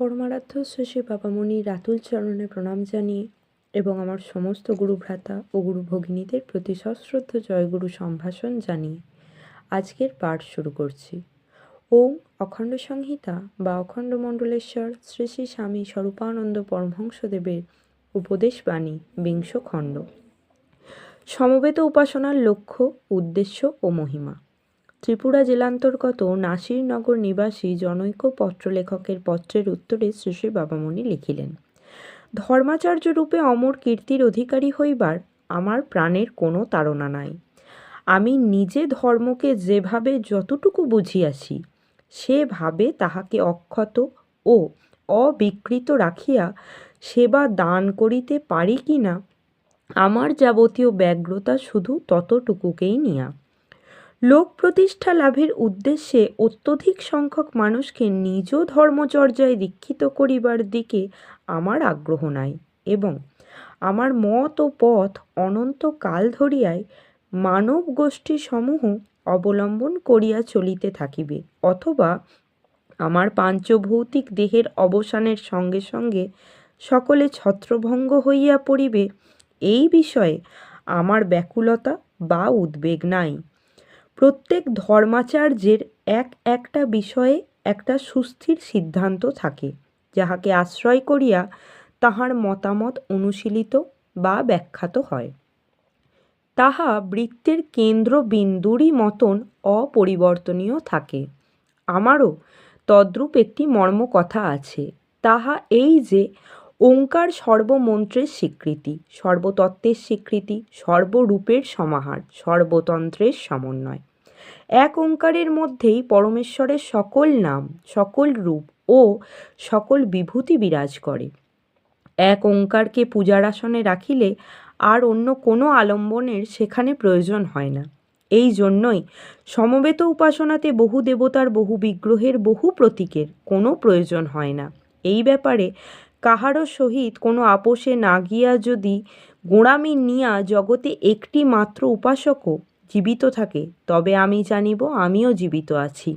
পরমারাধ্য শ্রী বাবামণি রাতুল চরণে প্রণাম জানিয়ে এবং আমার সমস্ত গুরু ভ্রাতা ও গুরু ভগিনীদের প্রতি সশ্রদ্ধ জয়গুরু সম্ভাষণ জানিয়ে আজকের পাঠ শুরু করছি। ওম অখণ্ড সংহিতা বা অখণ্ড মণ্ডলেশ্বর শ্রী শ্রী স্বামী স্বরূপানন্দ পরমহংসদেবের উপদেশ বাণী বিংশ খণ্ড। সমবেত উপাসনার লক্ষ্য, উদ্দেশ্য ও মহিমা। ত্রিপুরা জেলান্তর্গত নাসিরনগর নিবাসী জনৈক পত্রলেখকের পত্রের উত্তরে শ্রী বাবামণি লিখিলেন, ধর্মাচার্য রূপে অমর কীর্তির অধিকারী হইবার আমার প্রাণের কোনো তাড়না নাই। আমি নিজে ধর্মকে যেভাবে যতটুকু বুঝিয়াছি, সেভাবে তাহাকে অক্ষত ও অবিকৃত রাখিয়া সেবা দান করিতে পারি কি না, আমার যাবতীয় ব্যগ্রতা শুধু ততটুকুকেই নিয়া। লোক প্রতিষ্ঠা লাভের উদ্দেশ্যে অত্যধিক সংখ্যক মানুষকে নিজ ধর্মচর্যায় দীক্ষিত করিবার দিকে আমার আগ্রহ নাই এবং আমার মত ও পথ অনন্ত কাল ধরিয়াই মানব গোষ্ঠী সমূহ অবলম্বন করিয়া চলিতে থাকিবে অথবা আমার পাঞ্চভৌতিক দেহের অবসানের সঙ্গে সঙ্গে সকলে ছত্রভঙ্গ হইয়া পড়িবে, এই বিষয়ে আমার ব্যাকুলতা বা উদ্বেগ নাই। প্রত্যেক ধর্মাচার্যের এক একটা বিষয়ে একটা সুস্থির সিদ্ধান্ত থাকে, যাহাকে আশ্রয় করিয়া তাহার মতামত অনুশীলিত বা ব্যাখ্যাত হয়। তাহা বৃত্তের কেন্দ্রবিন্দুরই মতন অপরিবর্তনীয় থাকে। আমারও তদ্রূপ একটি মর্ম কথা আছে, তাহা এই যে ওঙ্কার সর্বমন্ত্রের স্বীকৃতি, সর্বতত্ত্বের স্বীকৃতি, সর্বরূপের সমাহার, সর্বতন্ত্রের সমন্বয়। এক ওঙ্কারের মধ্যেই পরমেশ্বরের সকল নাম, সকল রূপ ও সকল বিভূতি বিরাজ করে। এক ওঙ্কারকে পূজার আসনে রাখিলে আর অন্য কোনো আলম্বনের সেখানে প্রয়োজন হয় না। এই জন্যই সমবেত উপাসনাতে বহু দেবতার বহু বিগ্রহের বহু প্রতীকের কোনো প্রয়োজন হয় না। এই ব্যাপারে কাহারও সহিত কোনো আপোষে না গিয়া যদি গোঁড়ামি নিয়া জগতে একটি মাত্র উপাসকও জীবিত থাকে, তবে আমি জানিব আমিও জীবিত আছি।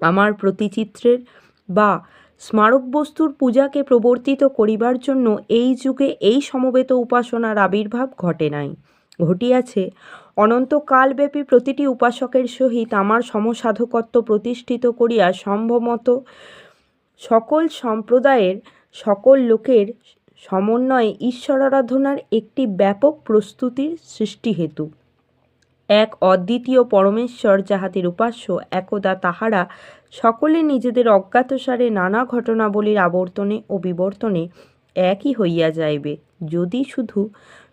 আমার প্রতিচিত্রের বা স্মারক বস্তুর পূজাকে প্রবর্তিত করিবার জন্য এই যুগে এই সমবেত উপাসনার আবির্ভাব ঘটে নাই। ঘটিয়াছে, অনন্তকালব্যাপী প্রতিটি উপাসকের সহিত আমার সমসাধকত্ব প্রতিষ্ঠিত করিয়া সম্ভবত সকল সম্প্রদায়ের, সকল লোকের সমন্বয়ে ঈশ্বরারাধনার একটি ব্যাপক প্রস্তুতির সৃষ্টি হেতু এক অদ্বিতীয় পরমেশ্বর যাহাদের উপাস্য একদা তাহারা সকলে নিজেদের অজ্ঞাতসারে নানা ঘটনাবলীর আবর্তনে ও বিবর্তনে একই হইয়া যাইবে। যদি শুধু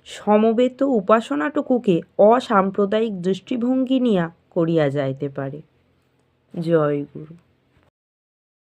সমবেত উপাসনাটুকুকে অসাম্প্রদায়িক দৃষ্টিভঙ্গি নিয়া করিয়া যাইতে পারে। জয় গুরু।